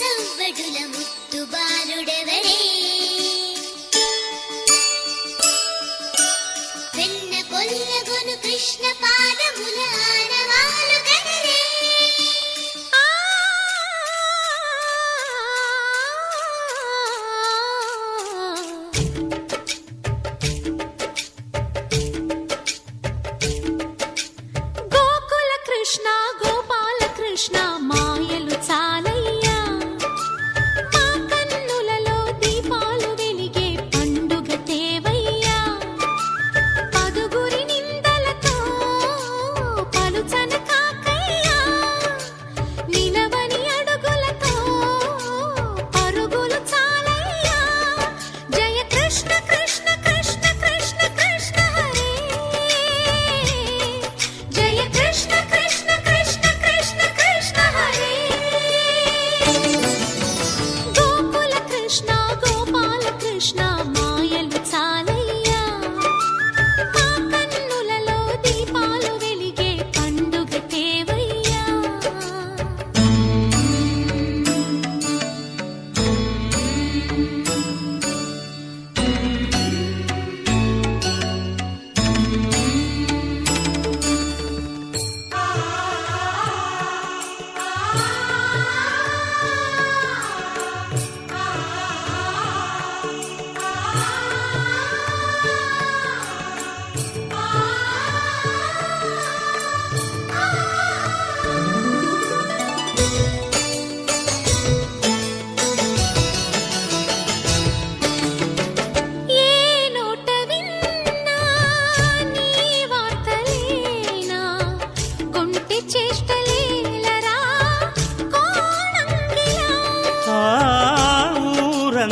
సవ్వడుల ముత్తు బాలుడెవరే వెన్న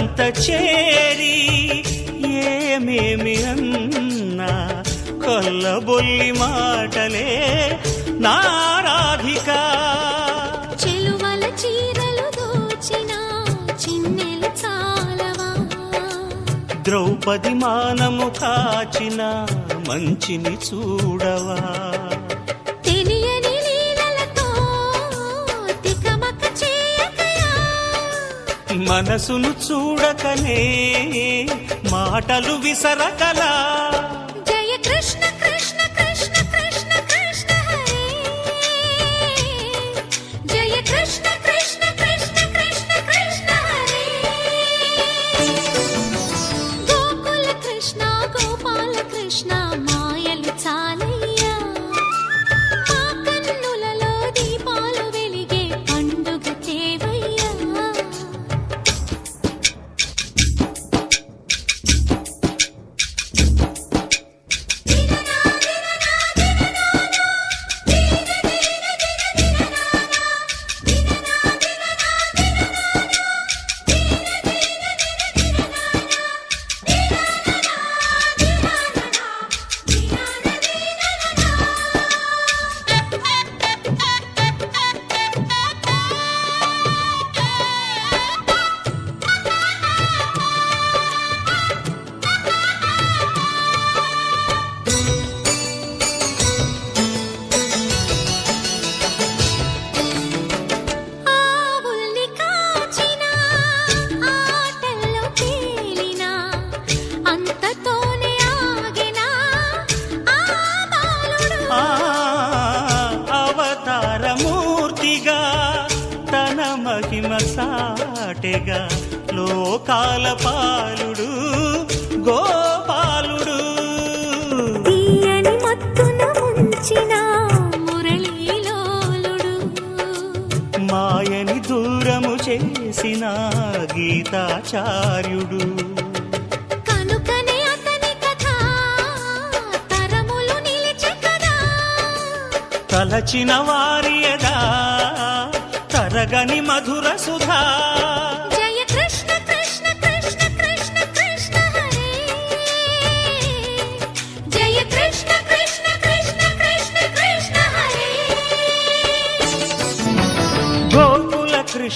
ఊరంత చేరి ఏమేమి అన్నా కొల్లబొల్లి మాటలే నారాధిక. చెలువల చీరలు దోచిన చిన్నెలు చాలవా? ద్రౌపది మానము కాచిన మంచిని చూడవా? మనసును చూడకనే మాటలు విసరకలా. జయ కృష్ణ సాటెగా లోకాల పాలుడు గోపాలుడు. తీయని మత్తున ముంచిన మురళీలోలుడు. మాయని దూరము చేసిన గీతాచార్యుడు. కనుకనే అతని కథ తరములు నిలిచె కదా తలచిన వారియదా తరగని మధుర సుధా.